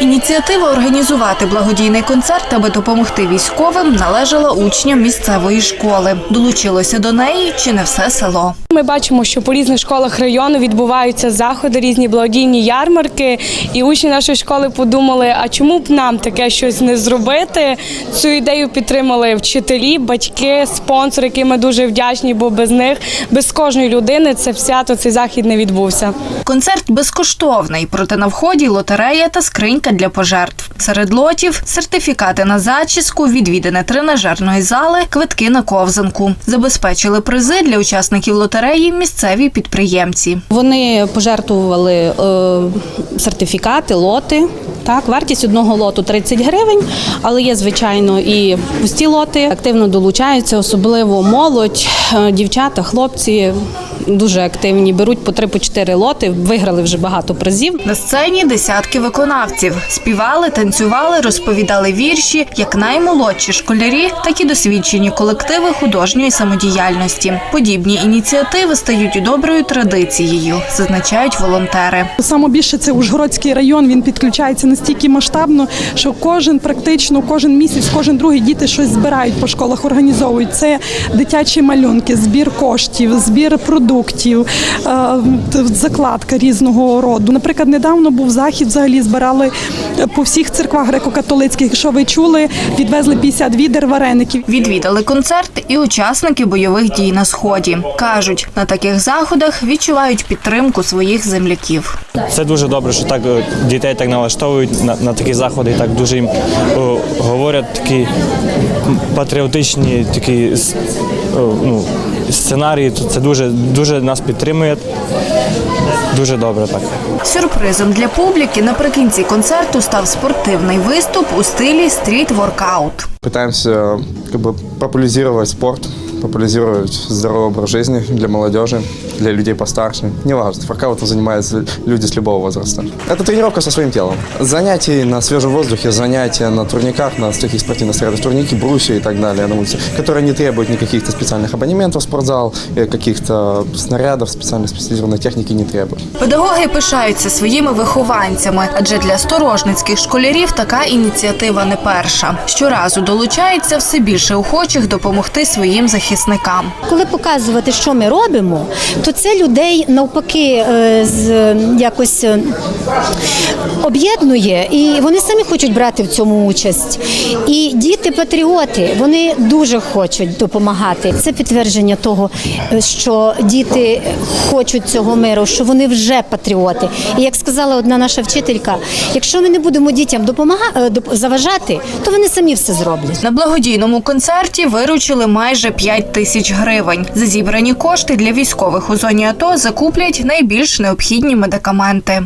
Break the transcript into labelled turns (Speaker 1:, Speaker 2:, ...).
Speaker 1: Ініціатива організувати благодійний концерт, аби допомогти військовим, належала учням місцевої школи. Долучилося до неї чи не все село.
Speaker 2: Ми бачимо, що по різних школах району відбуваються заходи, різні благодійні ярмарки. І учні нашої школи подумали, а чому б нам таке щось не зробити? Цю ідею підтримали вчителі, батьки, спонсори, яким ми дуже вдячні, бо без них, без кожної людини, це свято, цей захід не відбувся.
Speaker 1: Концерт безкоштовний, проте на вході лотерея та скринька для пожертв. Серед лотів сертифікати на зачіску, відвідини тренажерної зали, квитки на ковзанку. Забезпечили призи для учасників лотереї місцеві підприємці.
Speaker 3: Вони пожертвували е, сертифікати, лоти. Так, вартість одного лоту 30 гривень, але є звичайно і пусті лоти. Активно долучаються, особливо молодь, е, дівчата, хлопці дуже активні. Беруть по 3-4 лоти. Виграли вже багато призів.
Speaker 1: На сцені десятки виконавців співали, танцювали, розповідали вірші, як наймолодші школярі, так і досвідчені колективи художньої самодіяльності. Подібні ініціативи стають доброю традицією, зазначають волонтери.
Speaker 4: Саме більше це Ужгородський район. Він підключається настільки масштабно, що кожен практично кожен місяць, кожен другий діти щось збирають по школах, організовують. Це дитячі малюнки, збір коштів, збір продуктів, е, закладка різного роду. Наприклад, недавно був захід. Взагалі збирали по всіх церквах греко-католицьких. Якщо ви чули, відвезли 50 відер вареників.
Speaker 1: Відвідали концерт і учасники бойових дій на сході. кажуть, на таких заходах відчувають підтримку своїх земляків.
Speaker 5: Це дуже добре, що так е, дітей так налаштовують на, на такі заходи, і так дуже їм о, говорять такі патріотичні такі о, ну, сценарії. Це дуже, дуже нас підтримує. Дуже добре так.
Speaker 1: Сюрпризом для публіки наприкінці концерту став спортивний виступ у стилі стріт-воркаут.
Speaker 6: Пытаемся как бы популяризировать спорт, популяризировать здоровый образ жизни для молодежи, для людей постарше. Неважно, воркаутом занимаются люди с любого возраста. Это тренировка со своим телом. Занятия на свежем воздухе, занятия на турниках, на таких спортивных снарядах, турники, брусья и так далее на улице, которые не требуют никаких-то специальных абонементов в спортзал, э, каких-то снарядов, специальной специализированной техники не требуют.
Speaker 1: Педагоги пишаються своїми вихованцями, адже для сторожницьких школярів така ініціатива не перша. Щоразу долучається все більше охочих допомогти своїм захисникам.
Speaker 7: Коли показувати, що ми робимо, то це людей навпаки е, з якось е, об'єднує, і вони самі хочуть брати в цьому участь. І діти-патріоти вони дуже хочуть допомагати. Це підтвердження того, е, що діти хочуть цього миру, що вони вже патріоти. І як сказала одна наша вчителька, якщо ми не будемо дітям допомагати заважати, то вони самі все зроблять.
Speaker 1: На благодійному концерті виручили майже 5 тисяч гривень. За зібрані кошти для військових зоні АТО закуплять найбільш необхідні медикаменти.